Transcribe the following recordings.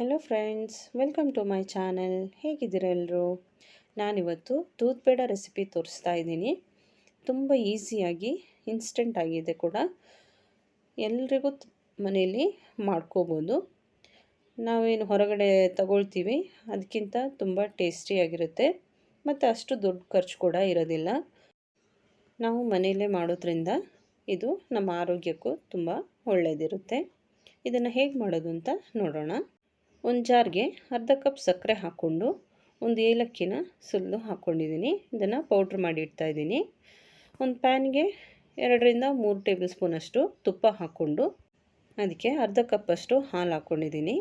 Hello friends welcome to my channel ಹೇಗಿದ್ದೀರ ಎಲ್ಲರೂ ನಾನಿವತ್ತು ತೂತ್ ಬೇಡ ರೆಸಿಪಿ ತೋರಿಸ್ತಾ ಇದ್ದೀನಿ. ತುಂಬ ಈಸಿಯಾಗಿ ಇನ್ಸ್ಟೆಂಟ್ ಆಗಿದೆ ಕೂಡ. ಎಲ್ರಿಗೂ ಮನೆಯಲ್ಲಿ ಮಾಡ್ಕೋಬೋದು. ನಾವೇನು ಹೊರಗಡೆ ತಗೊಳ್ತೀವಿ, ಅದಕ್ಕಿಂತ ತುಂಬ ಟೇಸ್ಟಿಯಾಗಿರುತ್ತೆ ಮತ್ತು ಅಷ್ಟು ದೊಡ್ಡ ಖರ್ಚು ಕೂಡ ಇರೋದಿಲ್ಲ. ನಾವು ಮನೆಯಲ್ಲೇ ಮಾಡೋದ್ರಿಂದ ಇದು ನಮ್ಮ ಆರೋಗ್ಯಕ್ಕೂ ತುಂಬ ಒಳ್ಳೆಯದಿರುತ್ತೆ ಇದನ್ನು ಹೇಗೆ ಮಾಡೋದು ಅಂತ ನೋಡೋಣ. ಒಂದು ಜಾರ್ಗೆ ಅರ್ಧ ಕಪ್ ಸಕ್ಕರೆ ಹಾಕ್ಕೊಂಡು ಒಂದು ಏಲಕ್ಕಿನ ಸುಲಿದು ಹಾಕ್ಕೊಂಡಿದ್ದೀನಿ. ಇದನ್ನು ಪೌಡ್ರ್ ಮಾಡಿ ಇಡ್ತಾ ಇದ್ದೀನಿ. ಒಂದು ಪ್ಯಾನ್ಗೆ ಎರಡರಿಂದ ಮೂರು ಟೇಬಲ್ ಸ್ಪೂನಷ್ಟು ತುಪ್ಪ ಹಾಕ್ಕೊಂಡು ಅದಕ್ಕೆ ಅರ್ಧ ಕಪ್ಪಷ್ಟು ಹಾಲು ಹಾಕ್ಕೊಂಡಿದ್ದೀನಿ.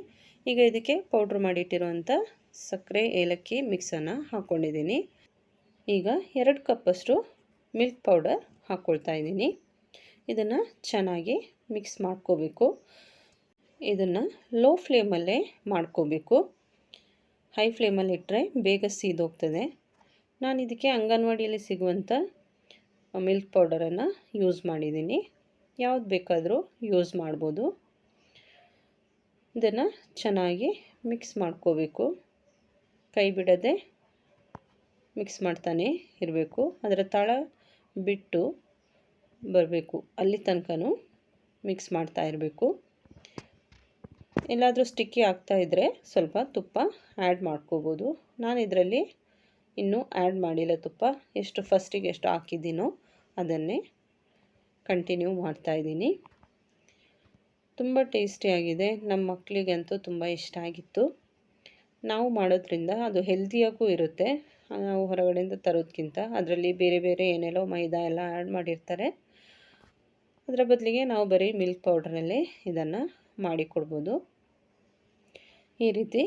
ಈಗ ಇದಕ್ಕೆ ಪೌಡ್ರ್ ಮಾಡಿಟ್ಟಿರುವಂಥ ಸಕ್ಕರೆ, ಏಲಕ್ಕಿ ಮಿಕ್ಸನ್ನು ಹಾಕ್ಕೊಂಡಿದ್ದೀನಿ. ಈಗ ಎರಡು ಕಪ್ಪಷ್ಟು ಮಿಲ್ಕ್ ಪೌಡರ್ ಹಾಕ್ಕೊಳ್ತಾ ಇದ್ದೀನಿ. ಇದನ್ನು ಚೆನ್ನಾಗಿ ಮಿಕ್ಸ್ ಮಾಡ್ಕೋಬೇಕು. ಇದನ್ನು ಲೋ ಫ್ಲೇಮಲ್ಲೇ ಮಾಡ್ಕೋಬೇಕು. ಹೈ ಫ್ಲೇಮಲ್ಲಿ ಇಟ್ಟರೆ ಬೇಗ ಸೀದೋಗ್ತದೆ. ನಾನು ಇದಕ್ಕೆ ಅಂಗನವಾಡಿಯಲ್ಲಿ ಸಿಗುವಂಥ ಮಿಲ್ಕ್ ಪೌಡರನ್ನು ಯೂಸ್ ಮಾಡಿದ್ದೀನಿ. ಯಾವ್ದು ಬೇಕಾದರೂ ಯೂಸ್ ಮಾಡ್ಬೋದು. ಇದನ್ನು ಚೆನ್ನಾಗಿ ಮಿಕ್ಸ್ ಮಾಡ್ಕೋಬೇಕು. ಕೈ ಬಿಡದೆ ಮಿಕ್ಸ್ ಮಾಡ್ತಾನೆ ಇರಬೇಕು. ಅದರ ತಳ ಬಿಟ್ಟು ಬರಬೇಕು. ಅಲ್ಲಿ ತನಕ ಮಿಕ್ಸ್ ಮಾಡ್ತಾ ಇರಬೇಕು. ಎಲ್ಲಾದರೂ ಸ್ಟಿಕ್ಕಿ ಆಗ್ತಾ ಇದ್ದರೆ ಸ್ವಲ್ಪ ತುಪ್ಪ ಆ್ಯಡ್ ಮಾಡ್ಕೋಬೋದು. ನಾನು ಇದರಲ್ಲಿ ಇನ್ನೂ ಆ್ಯಡ್ ಮಾಡಿಲ್ಲ ತುಪ್ಪ. ಎಷ್ಟು ಫಸ್ಟಿಗೆ ಎಷ್ಟು ಹಾಕಿದ್ದೀನೋ ಅದನ್ನೇ ಕಂಟಿನ್ಯೂ ಮಾಡ್ತಾಯಿದ್ದೀನಿ ತುಂಬ ಟೇಸ್ಟಿಯಾಗಿದೆ ನಮ್ಮ ಮಕ್ಕಳಿಗಂತೂ ತುಂಬ ಇಷ್ಟ ಆಗಿತ್ತು. ನಾವು ಮಾಡೋದ್ರಿಂದ ಅದು ಹೆಲ್ದಿಯಾಗೂ ಇರುತ್ತೆ. ನಾವು ಹೊರಗಡೆಯಿಂದ ತರೋದಕ್ಕಿಂತ ಅದರಲ್ಲಿ ಬೇರೆ ಬೇರೆ ಏನೆಲ್ಲೋ ಮೈದಾ ಎಲ್ಲ ಆ್ಯಡ್ ಮಾಡಿರ್ತಾರೆ. ಅದರ ಬದಲಿಗೆ ನಾವು ಬರೀ ಮಿಲ್ಕ್ ಪೌಡ್ರಲ್ಲಿ ಇದನ್ನು ಮಾಡಿಕೊಡ್ಬೋದು. ಈ ರೀತಿ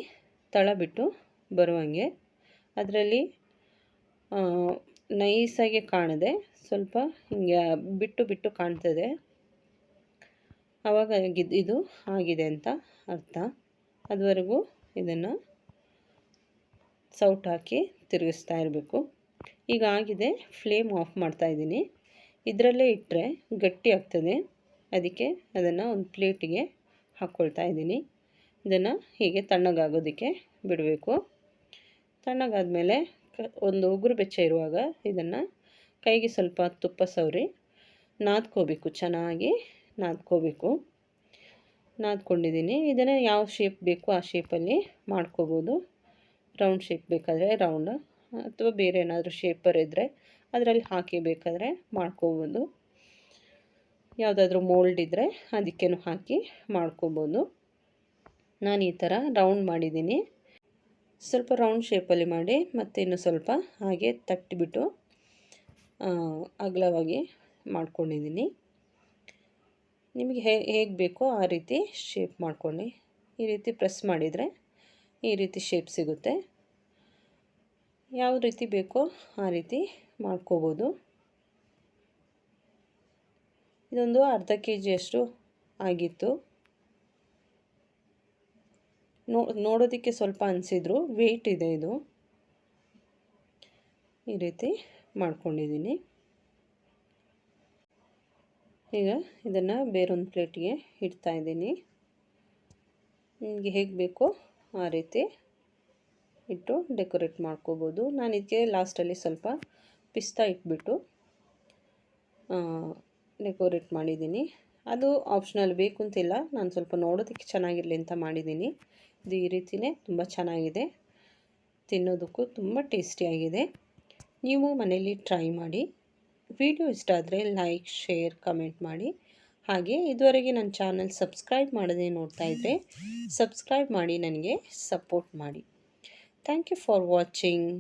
ತಳ ಬಿಟ್ಟು ಬರುವಂಗೆ ಅದರಲ್ಲಿ ನೈಸಾಗಿ ಕಾಣದೆ ಸ್ವಲ್ಪ ಹಿಂಗೆ ಬಿಟ್ಟು ಬಿಟ್ಟು ಕಾಣ್ತದೆ. ಆವಾಗ ಇದು ಆಗಿದೆ ಅಂತ ಅರ್ಥ. ಅದುವರೆಗೂ ಇದನ್ನು ಸೌಟ್ ಹಾಕಿ ತಿರುಗಿಸ್ತಾ ಇರಬೇಕು. ಈಗ ಆಗಿದೆ, ಫ್ಲೇಮ್ ಆಫ್ ಮಾಡ್ತಾಯಿದ್ದೀನಿ ಇದರಲ್ಲೇ ಇಟ್ಟರೆ ಗಟ್ಟಿ ಆಗ್ತದೆ. ಅದಕ್ಕೆ ಅದನ್ನು ಒಂದು ಪ್ಲೇಟಿಗೆ ಹಾಕ್ಕೊಳ್ತಾ ಇದ್ದೀನಿ. ಇದನ್ನು ಹೀಗೆ ತಣ್ಣಗಾಗೋದಕ್ಕೆ ಬಿಡಬೇಕು. ತಣ್ಣಗಾದಮೇಲೆ ಒಂದು ಉಗುರು ಬೆಚ್ಚ ಇರುವಾಗ ಇದನ್ನು ಕೈಗೆ ಸ್ವಲ್ಪ ತುಪ್ಪ ಸವರಿ ನಾದ್ಕೋಬೇಕು, ಚೆನ್ನಾಗಿ ನಾದ್ಕೋಬೇಕು. ನಾದ್ಕೊಂಡಿದ್ದೀನಿ. ಇದನ್ನು ಯಾವ ಶೇಪ್ ಬೇಕು ಆ ಶೇಪಲ್ಲಿ ಮಾಡ್ಕೋಬೋದು. ರೌಂಡ್ ಶೇಪ್ ಬೇಕಾದರೆ ರೌಂಡ್ ಅಥವಾ ಬೇರೆ ಏನಾದರೂ ಶೇಪರ್ ಇದ್ದರೆ ಅದರಲ್ಲಿ ಹಾಕಿ ಬೇಕಾದರೆ ಮಾಡ್ಕೋಬೋದು. ಯಾವುದಾದ್ರೂ ಮೋಲ್ಡ್ ಇದ್ದರೆ ಅದಕ್ಕೇನು ಹಾಕಿ ಮಾಡ್ಕೋಬೋದು. ನಾನು ಈ ಥರ ರೌಂಡ್ ಮಾಡಿದ್ದೀನಿ. ಸ್ವಲ್ಪ ರೌಂಡ್ ಶೇಪಲ್ಲಿ ಮಾಡಿ ಮತ್ತು ಇನ್ನು ಸ್ವಲ್ಪ ಹಾಗೆ ತಟ್ಟಿಬಿಟ್ಟು ಅಗಲವಾಗಿ ಮಾಡ್ಕೊಂಡಿದ್ದೀನಿ. ನಿಮಗೆ ಹೇಗೆ ಬೇಕೋ ಆ ರೀತಿ ಶೇಪ್ ಮಾಡ್ಕೊಳ್ಳಿ. ಈ ರೀತಿ ಪ್ರೆಸ್ ಮಾಡಿದರೆ ಈ ರೀತಿ ಶೇಪ್ ಸಿಗುತ್ತೆ. ಯಾವ ರೀತಿ ಬೇಕೋ ಆ ರೀತಿ ಮಾಡ್ಕೋಬೋದು. ಇದೊಂದು ಅರ್ಧ ಕೆ ಜಿಯಷ್ಟು ಆಗಿತ್ತು. ನೋ, ನೋಡೋದಕ್ಕೆ ಸ್ವಲ್ಪ ಅನಿಸಿದ್ರು. ವೆಯ್ಟ್ ಇದೆ ಇದು. ಈ ರೀತಿ ಮಾಡ್ಕೊಂಡಿದ್ದೀನಿ. ಈಗ ಇದನ್ನು ಬೇರೊಂದು ಪ್ಲೇಟಿಗೆ ಇಡ್ತಾ ಇದ್ದೀನಿ. ನಿಮಗೆ ಹೇಗೆ ಬೇಕೋ ಆ ರೀತಿ ಇಟ್ಟು ಡೆಕೋರೇಟ್ ಮಾಡ್ಕೋಬೋದು. ನಾನು ಇದಕ್ಕೆ ಲಾಸ್ಟಲ್ಲಿ ಸ್ವಲ್ಪ ಪಿಸ್ತಾ ಇಟ್ಬಿಟ್ಟು ಡೆಕೋರೇಟ್ ಮಾಡಿದ್ದೀನಿ. ಅದು ಆಪ್ಷನಲ್ ಬೇಕು ಅಂತಿಲ್ಲ ನಾನು ಸ್ವಲ್ಪ ನೋಡೋದಕ್ಕೆ ಚೆನ್ನಾಗಿರಲಿ ಅಂತ ಮಾಡಿದ್ದೀನಿ. ಇದು ಈ ರೀತಿಯೇ ತುಂಬ ಚೆನ್ನಾಗಿದೆ. ತಿನ್ನೋದಕ್ಕೂ ತುಂಬ ಟೇಸ್ಟಿಯಾಗಿದೆ. ನೀವು ಮನೆಯಲ್ಲಿ ಟ್ರೈ ಮಾಡಿ. ವಿಡಿಯೋ ಇಷ್ಟ ಆದರೆ ಲೈಕ್, ಶೇರ್, ಕಮೆಂಟ್ ಮಾಡಿ. ಹಾಗೆ ಇದುವರೆಗೆ ನನ್ನ ಚಾನಲ್ ಸಬ್ಸ್ಕ್ರೈಬ್ ಮಾಡದೆ ನೋಡ್ತಾ ಇದ್ದರೆ ಸಬ್ಸ್ಕ್ರೈಬ್ ಮಾಡಿ, ನನಗೆ ಸಪೋರ್ಟ್ ಮಾಡಿ. Thank you for watching.